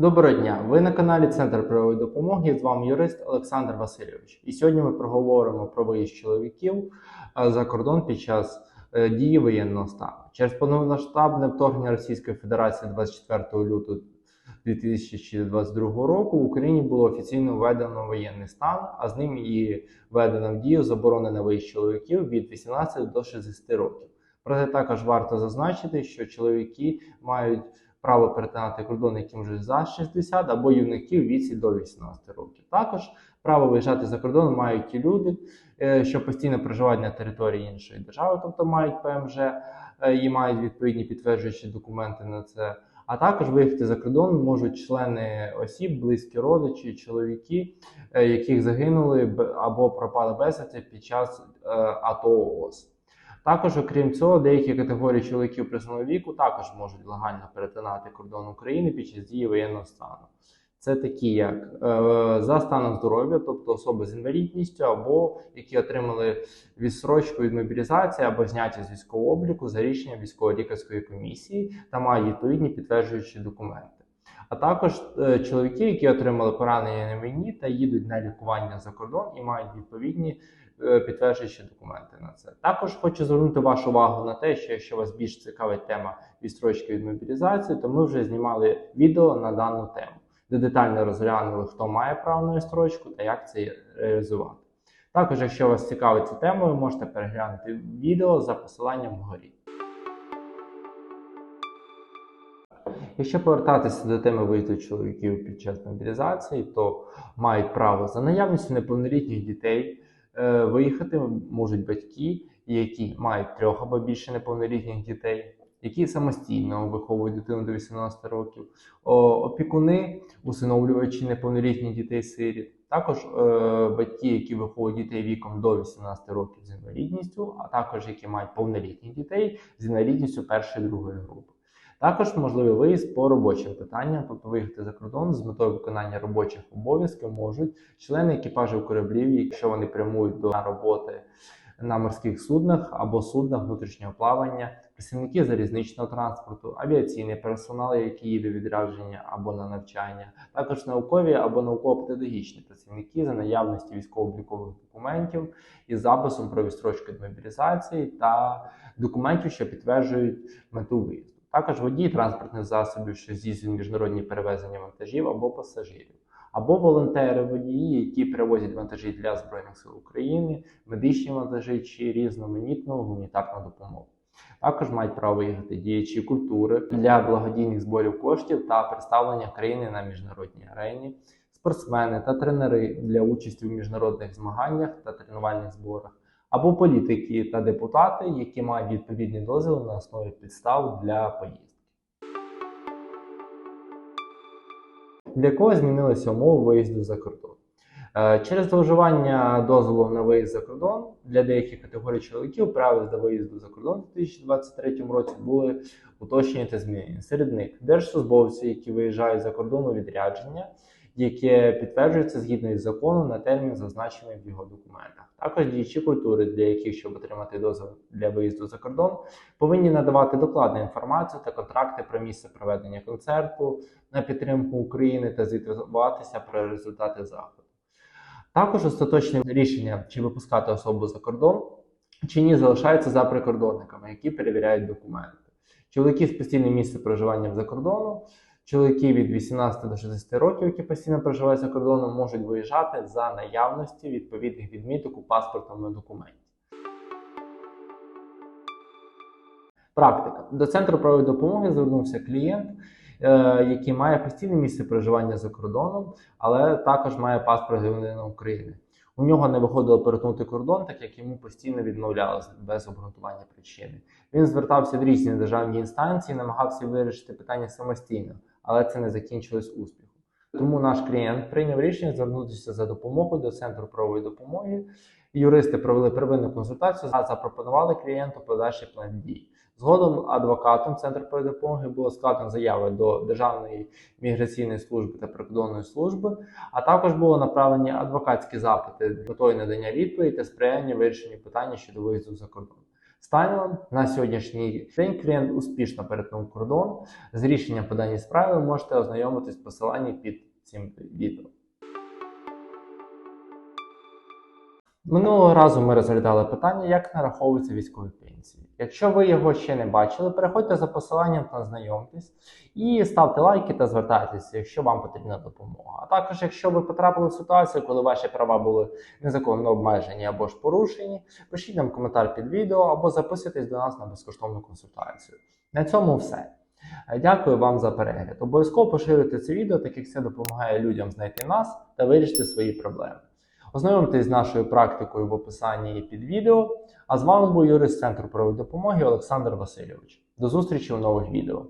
Доброго дня! Ви на каналі Центр правової допомоги. З вами юрист Олександр Васильович. І сьогодні ми проговоримо про виїзд чоловіків е, за кордон під час е, дії воєнного стану. Через повномасштабне вторгнення Російської Федерації 24 лютого 2022 року в Україні було офіційно введено воєнний стан, а з ним і введено в дію заборони на виїзд чоловіків від 18 до 60 років. Проте також варто зазначити, що чоловіки мають право перетинати кордон, яким вже за 60, або юнаків віці до 18 років. Також право виїжджати за кордон мають ті люди, е, що постійно проживають на території іншої держави, тобто мають ПМЖ е, і мають відповідні підтверджуючі документи на це. А також виїхати за кордон можуть члени осіб, близькі родичі, чоловіки, е, яких загинули або пропали безвісти під час АТО ООС. Також, окрім цього, деякі категорії чоловіків призовного віку також можуть легально перетинати кордон України під час дії воєнного стану. Це такі, як е, за станом здоров'я, тобто особи з інвалідністю, або які отримали відсрочку від мобілізації або зняття з військового обліку за рішенням військово-лікарської комісії та мають відповідні підтверджуючі документи. А також е, чоловіки, які отримали поранення на війні та їдуть на лікування за кордон і мають відповідні е, підтверджуючі документи на це. Також хочу звернути вашу увагу на те, що якщо вас більш цікавить тема відстрочки від мобілізації, то ми вже знімали відео на дану тему, де детально розглянули, хто має право на відстрочку та як це реалізувати. Також, якщо вас цікавить ця тема, ви можете переглянути відео за посиланням вгорі. Якщо повертатися до теми виїзду чоловіків під час мобілізації, то мають право за наявністю неповнолітніх дітей виїхати можуть батьки, які мають трьох або більше неповнолітніх дітей, які самостійно виховують дитину до 18 років, опікуни, усиновлювачі неповнолітніх дітей сиріт. Також е, батьки, які виховують дітей віком до 18 років з інвалідністю, а також які мають повнолітніх дітей з інвалідністю першої другої групи. Також можливий виїзд по робочим питанням, тобто виїхати за кордон з метою виконання робочих обов'язків можуть члени екіпажів кораблів, якщо вони прямують до роботи на морських суднах або суднах внутрішнього плавання, працівники залізничного транспорту, авіаційний персонал, який їде відрядження або на навчання, також наукові або науково-педагогічні працівники за наявності військово-облікових документів із записом про відстрочку від мобілізації та документів, що підтверджують мету виїзду. Також водії транспортних засобів, що здійснюють міжнародні перевезення вантажів або пасажирів, або волонтери водії, які перевозять вантажі для Збройних сил України, медичні вантажі чи різноманітну гуманітарну допомогу. Також мають право виїхати діячі культури для благодійних зборів коштів та представлення країни на міжнародній арені, спортсмени та тренери для участі в міжнародних змаганнях та тренувальних зборах, або політики та депутати, які мають відповідні дозвіли на основі підстав для поїздки. Для кого змінилися умови виїзду за кордон? Е, Через зловживання дозволу на виїзд за кордон для деяких категорій чоловіків правил до виїзду за кордон у 2023 році були уточнені та змінені. Серед них держслужбовці, які виїжджають за кордон у відрядження, яке підтверджується згідно із законом на термін, зазначений в його документах. Також діячі культури, для яких, щоб отримати дозвіл для виїзду за кордон, повинні надавати докладну інформацію та контракти про місце проведення концерту на підтримку України та звітуватися про результати заходу. Також остаточне рішення, чи випускати особу за кордон, чи ні, залишається за прикордонниками, які перевіряють документи. Чоловіки з постійним місцем проживання за кордоном, чоловіки від 18 до 60 років, які постійно проживають за кордоном, можуть виїжджати за наявності відповідних відміток у паспортному документі. Практика. До центру правової допомоги звернувся клієнт, е, який має постійне місце проживання за кордоном, але також має паспорт громадянина України. У нього не виходило перетнути кордон, так як йому постійно відмовляли без обґрунтування причини. Він звертався в різні державні інстанції, намагався вирішити питання самостійно, але це не закінчилось успіхом. Тому наш клієнт прийняв рішення звернутися за допомогою до центру правової допомоги. Юристи провели первинну консультацію та запропонували клієнту подальший план дій. Згодом адвокатом Центру правової допомоги було складено заяви до Державної міграційної служби та прикордонної служби, а також було направлені адвокатські запити з метою надання відповіді та сприяння вирішенню питання щодо виїзду за кордон. Станом на сьогоднішній день клієнт успішно перетнув кордон. З рішенням по даній справі ви можете ознайомитись посиланні під цим відео. Минулого разу ми розглядали питання, як нараховуються військові пенсії. Якщо ви його ще не бачили, переходьте за посиланням та знайомтесь і ставте лайки та звертайтеся, якщо вам потрібна допомога. А також, якщо ви потрапили в ситуацію, коли ваші права були незаконно обмежені або ж порушені, пишіть нам коментар під відео або записуйтесь до нас на безкоштовну консультацію. На цьому все. Дякую вам за перегляд. Обов'язково поширюйте це відео, так як це допомагає людям знайти нас та вирішити свої проблеми. Ознайомтесь з нашою практикою в описанні під відео. А з вами був юрист Центру правової допомоги Олександр Васильович. До зустрічі у нових відео.